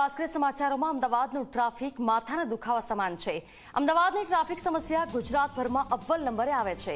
વાત કરીએ સમાચારોમાં અમદાવાદનું ટ્રાફિક માથાના દુખાવા સમાન છે. અમદાવાદની ટ્રાફિક સમસ્યા ગુજરાતભરમાં અવ્વલ નંબરે આવે છે.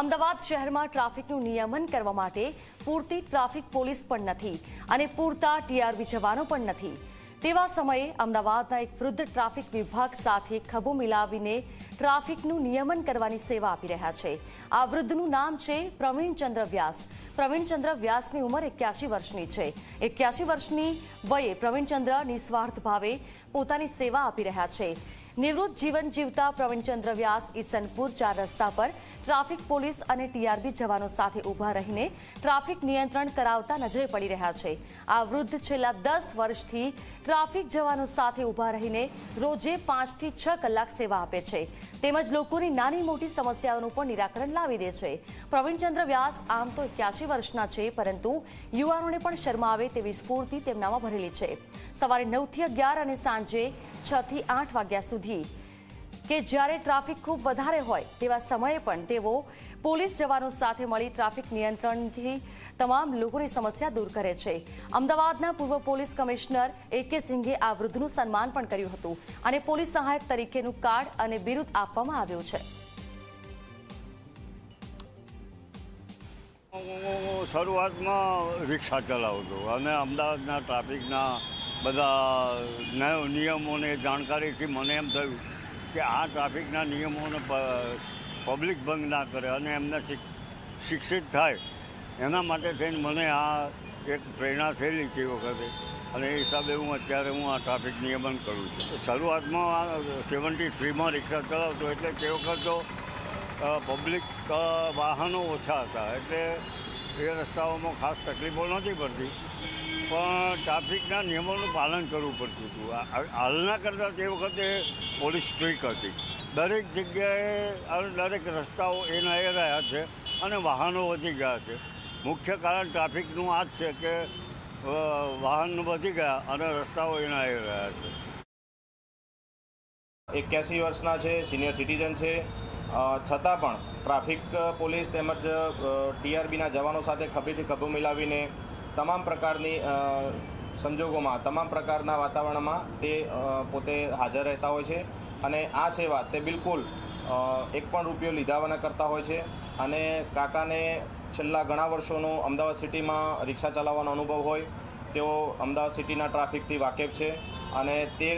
અમદાવાદ શહેરમાં ટ્રાફિકનું નિયમન કરવા માટે પૂરતી ટ્રાફિક પોલીસ પણ નથી અને પૂરતા ટીઆરબી જવાનો પણ નથી. તેવા સમયે અમદાવાદના એક વૃદ્ધ ટ્રાફિક વિભાગ સાથે ખભો મિલાવીને ટ્રાફિકનું નિયમન કરવાની સેવા આપી રહ્યા છે. આ વૃદ્ધનું નામ છે પ્રવીણચંદ્ર વ્યાસ. પ્રવીણચંદ્ર વ્યાસની ઉંમર એક્યાસી વર્ષની છે. એક્યાસી વર્ષની વયે પ્રવીણચંદ્ર નિસ્વાર્થ ભાવે પોતાની સેવા આપી રહ્યા છે. નિવૃત્ત જીવન જીવતા પ્રવીણચંદ્ર વ્યાસ ઈસનપુર ચાર રસ્તા પર ટ્રાફિક પોલીસ અને ટીઆરબી જવાનો સાથે ઊભા રહીને ટ્રાફિક નિયંત્રણ કરાવતા નજરે પડી રહ્યા છે. આ વૃદ્ધ છેલ્લા દસ વર્ષથી ટ્રાફિક જવાનો સાથે ઊભા રહીને રોજે પાંચથી છ કલાક સેવા આપે છે. તેમજ લોકોની નાની મોટી સમસ્યાઓનું પણ નિરાકરણ લાવી દે છે. પ્રવીણચંદ્ર વ્યાસ આમ તો એક્યાસી વર્ષના છે, પરંતુ યુવાનોને પણ શરમાવે તેવી સ્ફૂર્તિ તેમનામાં ભરેલી છે. સવારે નવથી અગિયાર અને સાંજે છ થી આઠ વાગ્યા સુધી કે જ્યારે ટ્રાફિક ખૂબ વધારે હોય તેવા સમયે પણ તેઓ પોલીસ જવાનો સાથે મળી ટ્રાફિક નિયંત્રણથી તમામ લોકોની સમસ્યા દૂર કરે છે. અમદાવાદના પૂર્વ પોલીસ કમિશનર એ કે સિંઘે આ વૃદ્ધનું સન્માન પણ કર્યું હતું અને પોલીસ સહાયક તરીકેનું કાર્ડ અને બિરુદ આપવામાં આવ્યું છે. શરૂઆતમાં રિક્ષા ચલાવતો અને અમદાવાદના ટ્રાફિકના બધા નયો નિયમોને જાણકારીથી મને એમ થયું કે આ ટ્રાફિકના નિયમોને પબ્લિક ભંગ ના કરે અને એમને શિક્ષિત થાય. એના માટે થઈને મને આ એક પ્રેરણા થયેલી તે વખતે. અને એ હિસાબે હું અત્યારે હું આ ટ્રાફિક નિયમન કરું છું. શરૂઆતમાં સેવન્ટી થ્રીમાં રિક્ષા ચલાવતો એટલે તે વખત તો પબ્લિક વાહનો ઓછા હતા. એટલે એ રસ્તાઓમાં ખાસ તકલીફો નથી પડતી. પણ ટ્રાફિકના નિયમોનું પાલન કરવું પડતું હતું. હાલના કરતાં તે વખતે પોલીસ સ્ટ્રીક હતી. દરેક જગ્યાએ અને, દરેક રસ્તાઓ એના એ રહ્યા છે અને વાહનો વધી ગયા છે. મુખ્ય કારણ ટ્રાફિકનું આ જ છે કે વાહન વધી ગયા અને રસ્તાઓ એના એ રહ્યા છે. એક્યાસી વર્ષના છે, સિનિયર સિટીઝન છે. છતાં પણ ટ્રાફિક પોલીસ તેમજ ટીઆરબીના જવાનો સાથે ખભેથી ખભો મિલાવીને તમામ પ્રકારની સંજોગોમાં, તમામ પ્રકારના વાતાવરણમાં તે પોતે હાજર રહેતા હોય છે. અને આ સેવા તે બિલકુલ એક પણ રૂપિયો લીધા વિના કરતા હોય છે. અને કાકાને છેલ્લા ઘણા વર્ષોનો અમદાવાદ સિટીમાં રિક્ષા ચલાવવાનો અનુભવ હોય, તેઓ અમદાવાદ સિટીના ટ્રાફિકથી વાકેફ છે. અને તે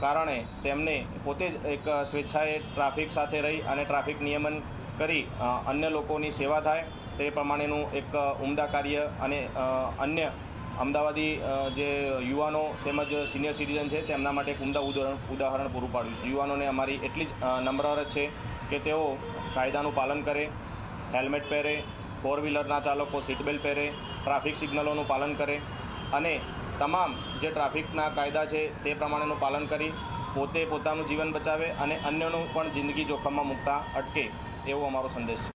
કારણે તેમને પોતે જ એક સ્વેચ્છાએ ટ્રાફિક સાથે રહી અને ટ્રાફિક નિયમન કરી અન્ય લોકોની સેવા થાય. તે પ્રમાણેનું એક ઉમદા કાર્ય અને અન્ય અમદાવાદી જે યુવાનો તેમજ સિનિયર સિટીઝન છે તેમના માટે એક ઉમદા ઉદાહરણ ઉદાહરણ પૂરું પાડ્યું છે. યુવાનોને અમારી એટલી જ નમ્ર અરજ છે કે તેઓ કાયદાનું પાલન કરે, હેલ્મેટ પહેરે, ફોર વ્હીલરના ચાલકો સીટ બેલ્ટ પહેરે, ટ્રાફિક સિગ્નલોનું પાલન કરે અને તમામ જે ટ્રાફિકના કાયદા છે તે પ્રમાણેનું પાલન કરી પોતે પોતાનું જીવન બચાવે અને અન્યનું પણ જિંદગી જોખમમાં મૂકતા અટકે એવો અમારો સંદેશ